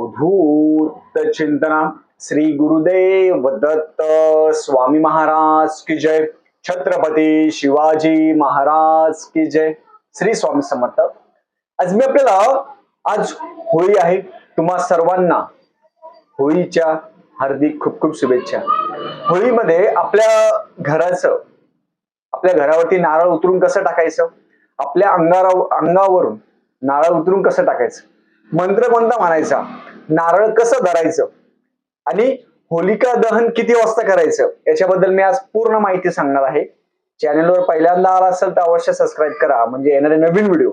अवधूत चिंतना श्री गुरुदेव दत्त स्वामी महाराज की जय। छत्रपती शिवाजी महाराज की जय। श्री स्वामी समर्थ। आज मी आपल्याला आज होळी आहे. तुम्हा सर्वांना होळीच्या हार्दिक खूप खूप शुभेच्छा। होळीमध्ये आपल्या घराचं आपल्या घरावरती नारळ उतरून कसं टाकायचं? आपल्या अंगारा अंगावरून नारळ उतरून कसं टाकायचं? मंत्र कोणता म्हणायचा? नारळ कसं धरायचं? आणि होलिका दहन किती वाजता करायचं? याच्याबद्दल मी आज पूर्ण माहिती सांगणार आहे. चॅनलवर पहिल्यांदा आला असेल तर अवश्य सबस्क्राईब करा. म्हणजे येणारे नवीन व्हिडिओ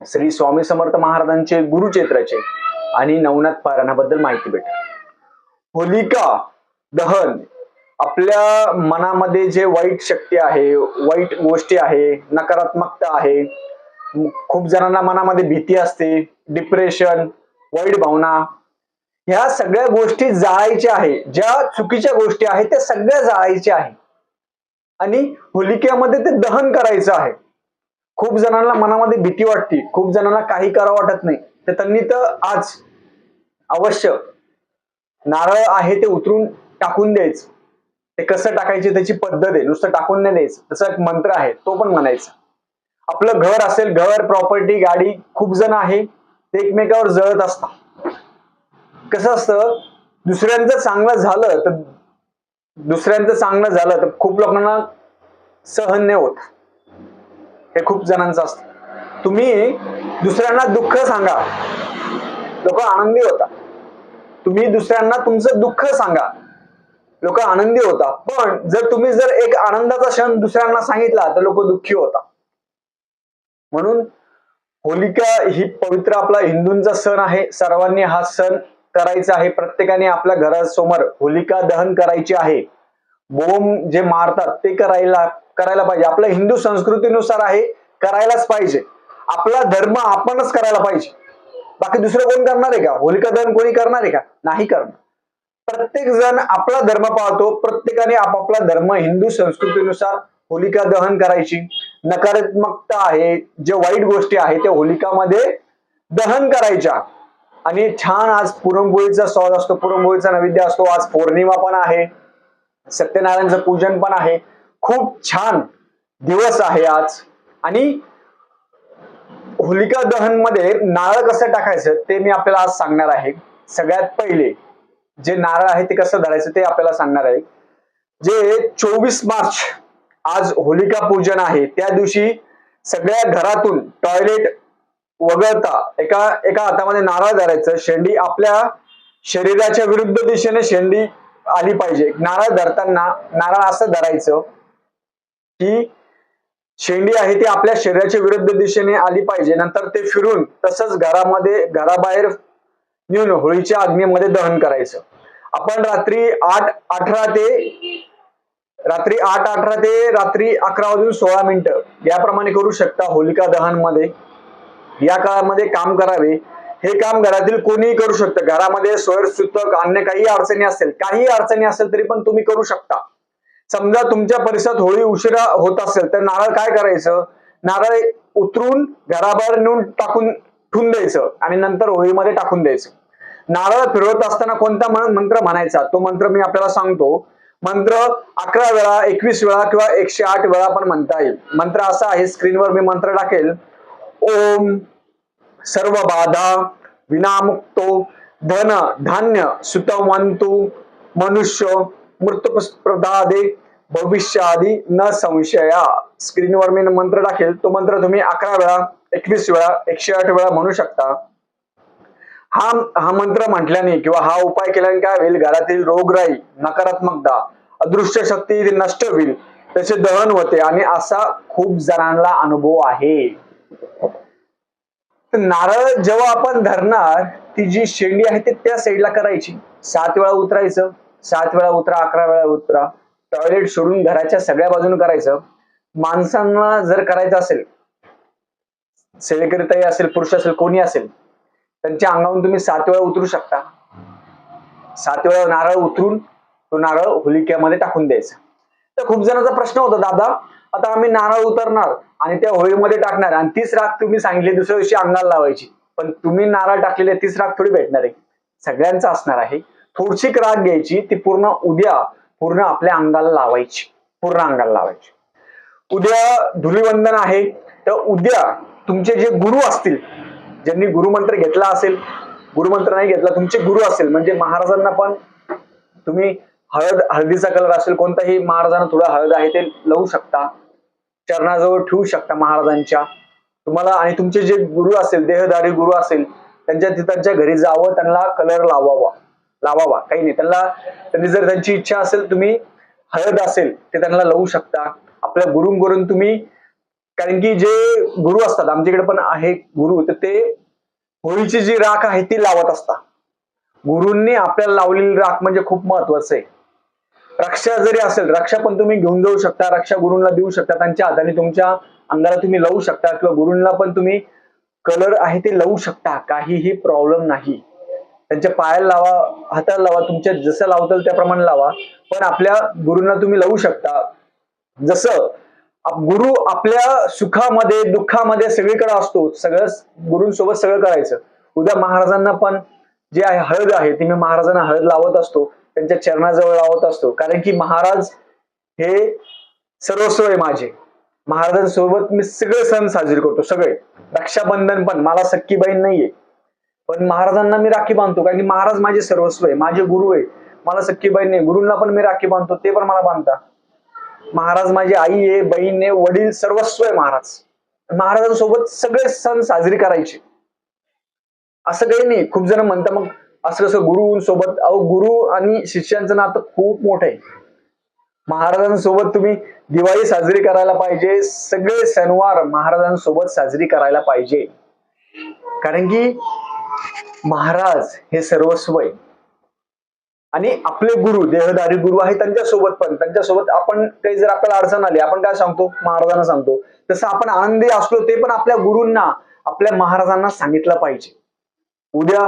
श्री स्वामी समर्थ महाराजांचे गुरुचेत्राचे आणि नवनाथ पारायणाबद्दल माहिती भेटेल होलिका दहन आपल्या मनामध्ये जे वाईट शक्ती आहे वाईट गोष्टी आहे नकारात्मकता आहे खूप जणांना मनामध्ये भीती असते डिप्रेशन वाईट भावना. ह्या सगळ्या गोष्टी जाळायच्या आहे. ज्या चुकीच्या गोष्टी आहेत त्या सगळ्या जाळायच्या आहे. आणि होलिकेमध्ये ते दहन करायचं आहे. खूप जणांना मनामध्ये भीती वाटते. खूप जणांना काही करावं वाटत नाही. तर त्यांनी तर आज अवश्य नारळ आहे ते उतरून टाकून द्यायचं. ते कसं टाकायचे त्याची पद्धत आहे. नुसतं टाकून नाही द्यायचं. त्याचा एक मंत्र आहे. तो पण म्हणायचा. आपलं घर असेल घर प्रॉपर्टी गाडी खूप जण आहे. ते एकमेकावर जळत असतात. कसं असतं? दुसऱ्यांचं चांगलं झालं तर दुसऱ्यांचं चांगलं झालं तर खूप लोकांना सहन नाही होत. हे खूप जणांचं असतं. तुम्ही दुसऱ्यांना दुःख सांगा. लोक आनंदी होता तुम्ही दुसऱ्यांना तुमचं दुःख सांगा. लोक आनंदी होता पण जर तुम्ही जर एक आनंदाचा क्षण दुसऱ्यांना सांगितला तर लोक दुःखी होता म्हणून होलिका ही पवित्र आपला हिंदूंचा सण आहे. सर्वांनी हा सण करायचा आहे. प्रत्येकाने आपल्या घरासमोर होलिका दहन करायची आहे. बोंब जे मारतात ते करायला करायला पाहिजे. आपल्या हिंदू संस्कृतीनुसार आहे करायलाच पाहिजे. आपला धर्म आपणच करायला पाहिजे. बाकी दुसरं कोण करणार आहे का? होलिका दहन कोणी करणार आहे का? नाही करणार. प्रत्येक जण आपला धर्म पाळतो. प्रत्येकाने आपापला धर्म हिंदू संस्कृतीनुसार होलिका दहन करायची. नकारात्मकता आहे जे वाईट गोष्टी आहे त्या होलिकामध्ये दहन करायच्या. आणि छान आज पुरणपोळीचा स्वाद असतो पुरणपोळीचा नैवेद्य असतो आज पौर्णिमा पण आहे सत्यनारायणचं पूजन पण आहे. खूप छान दिवस आहे आज. आणि होलिका दहनमध्ये नारळ कसं टाकायचं ते मी आपल्याला आज सांगणार आहे. सगळ्यात पहिले जे नारळ आहे ते कसं धरायचं ते आपल्याला सांगणार आहे. जे चोवीस मार्च आज होलिका पूजन आहे. त्या दिवशी सगळ्या घरातून टॉयलेट वगळता एका एका हातामध्ये नारळ धरायचं. शेंडी आपल्या शरीराच्या विरुद्ध दिशेने शेंडी आली पाहिजे. नारळ धरताना नारळ असं धरायचं की शेंडी आहे ती आपल्या शरीराच्या विरुद्ध दिशेने आली पाहिजे. नंतर ते फिरून तसंच घरामध्ये घराबाहेर नेऊन होळीच्या अग्नीमध्ये दहन करायचं. आपण रात्री आठ अठरा ते रात्री आठ अठरा ते रात्री अकरा वाजून सोळा मिनिटं. याप्रमाणे करू शकता होलिका दहनमध्ये या काळामध्ये काम करावे. हे काम घरातील कोणीही करू शकतं. घरामध्ये स्वयंसूतक अन्य काही अडचणी असेल काही अडचणी असेल तरी पण तुम्ही करू शकता. समजा तुमच्या परिसरात होळी उशिरा होत असेल तर नारळ काय करायचं? नारळ उतरून घराबाहेर नेऊन टाकून ठेवून द्यायचं आणि नंतर होळीमध्ये टाकून द्यायचं. नारळ फिरवत असताना कोणता मंत्र म्हणायचा? तो मंत्र मी आपल्याला सांगतो. मंत्र अकरा वेळा एकवीस वेळा किंवा एकशे आठ वेळा पण म्हणता येईल. मंत्र असा आहे स्क्रीनवर मी मंत्र टाकेल. ओम सर्व बाधा विनामुक्तो धन धान्य सुतवंतु मनुष्य मृतप्रदादे भविष्यादी न संशया. स्क्रीनवर मी मंत्र टाकेल. तो मंत्र तुम्ही अकरा वेळा एकवीस वेळा एकशे आठ वेळा म्हणू शकता. हा हा मंत्र म्हटल्याने किंवा हा उपाय केल्याने काय होईल? घरातील रोगराई नकारात्मकता अदृश्य शक्ती नष्ट होईल. त्याचे दहन होते आणि असा खूप जणांना अनुभव आहे. नारळ जेव्हा आपण धरणार ती जी शेंडी आहे ती त्या साईडला करायची. सात वेळा उतरायचं सात वेळा उतरा अकरा वेळा उतरा. टॉयलेट सोडून घराच्या सगळ्या बाजूने करायचं. माणसांना जर करायचं असेल सेवेकरीताई असेल पुरुष असेल कोणी असेल त्यांच्या अंगावरून तुम्ही सात वेळा उतरू शकता. सात वेळा नारळ उतरून तो नारळ होलिक्यामध्ये टाकून द्यायचा. तर खूप जणांचा प्रश्न होता दादा आता आम्ही नारळ उतरणार आणि त्या होळीमध्ये टाकणार आणि तीच राख तुम्ही सांगितली दुसऱ्या दिवशी अंगाला लावायची. पण तुम्ही नारळ टाकलेले तीच राख थोडी भेटणार आहे. सगळ्यांचा असणार आहे. थोडीशी राग घ्यायची ती पूर्ण उद्या पूर्ण आपल्या अंगाला लावायची. पूर्ण अंगाला लावायची. उद्या धुलीवंदन आहे. तर उद्या तुमचे जे गुरु असतील ज्यांनी गुरुमंत्र घेतला असेल गुरुमंत्र नाही घेतला तुमचे गुरु असेल म्हणजे महाराजांना पण तुम्ही हळद हळदीचा कलर असेल कोणताही महाराजांना थोडं हळद आहे ते लावू शकता चरणाजवळ ठेवू शकता महाराजांच्या. तुम्हाला आणि तुमचे जे गुरु असेल देहधारी गुरु असेल त्यांच्या त्यांच्या घरी जावं त्यांना कलर लावावा लावावा काही नाही. त्यांना त्यांनी जर त्यांची इच्छा असेल तुम्ही हळद असेल ते त्यांना लावू शकता. आपल्या गुरुंकडून तुम्ही कारण की जे गुरु असतात आमच्याकडे पण आहे गुरु तर ते होळीची जी राख आहे ती लावत असतात. गुरूंनी आपल्याला लावलेली राख म्हणजे खूप महत्वाचं आहे. रक्षा जरी असेल रक्षा पण तुम्ही घेऊन जाऊ शकता रक्षा गुरूंना देऊ शकता त्यांच्या हाताने तुमच्या अंगाला तुम्ही लावू शकता किंवा गुरूंना पण तुम्ही कलर आहे ते लावू शकता काहीही प्रॉब्लेम नाही. त्यांच्या पायाला लावा हाताला लावा तुमच्या जसं लावताल त्याप्रमाणे लावा पण आपल्या गुरूंना तुम्ही लावू शकता. जसं गुरु आपल्या सुखामध्ये दुःखामध्ये सगळीकडे असतो. सगळं गुरूंसोबत सगळं करायचं. उद्या महाराजांना पण जे आहे हळद आहे ती मी महाराजांना हळद लावत असतो. त्यांच्या चरणाजवळ लावत असतो. कारण की महाराज हे सर्वस्व आहे माझे. महाराजांसोबत मी सगळे सण साजरे करतो सगळे. रक्षाबंधन पण मला सख्खी बहीण नाहीये. पण महाराजांना मी राखी बांधतो. कारण की महाराज माझे सर्वस्व आहे माझे गुरु आहे. मला सख्खी बहीण नाही. गुरुंना पण मी राखी बांधतो ते पण मला बांधता. महाराज माझी आई आहे बहीण आहे वडील सर्वस्व आहे महाराज. महाराजांसोबत सगळे सण साजरे करायचे. असं काही नाही खूप जण म्हणतात मग असं कसं गुरुंसोबत अहो गुरु आणि शिष्यांचं नातं खूप मोठं आहे. महाराजांसोबत तुम्ही दिवाळी साजरी करायला पाहिजे सगळे सणवार महाराजांसोबत साजरी करायला पाहिजे. कारण की महाराज हे सर्वस्व आहे. आणि आपले गुरु देहधारी गुरु आहे त्यांच्यासोबत पण. त्यांच्यासोबत आपण काही जर आपल्याला अडचण आली आपण काय सांगतो? महाराजांना सांगतो. तसं आपण आनंदी असलो ते पण आपल्या गुरूंना आपल्या महाराजांना सांगितलं पाहिजे. उद्या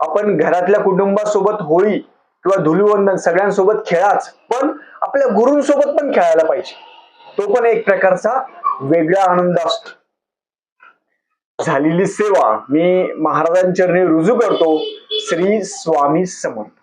आपण घरातल्या कुटुंबासोबत होळी किंवा धुलीवंदन सगळ्यांसोबत खेळाच पण आपल्या गुरूंसोबत पण खेळायला पाहिजे. तो पण एक प्रकारचा वेगळा आनंद असतो. झालेली सेवा मी महाराजांचरणी रुजू करतो श्री स्वामी समर्थ.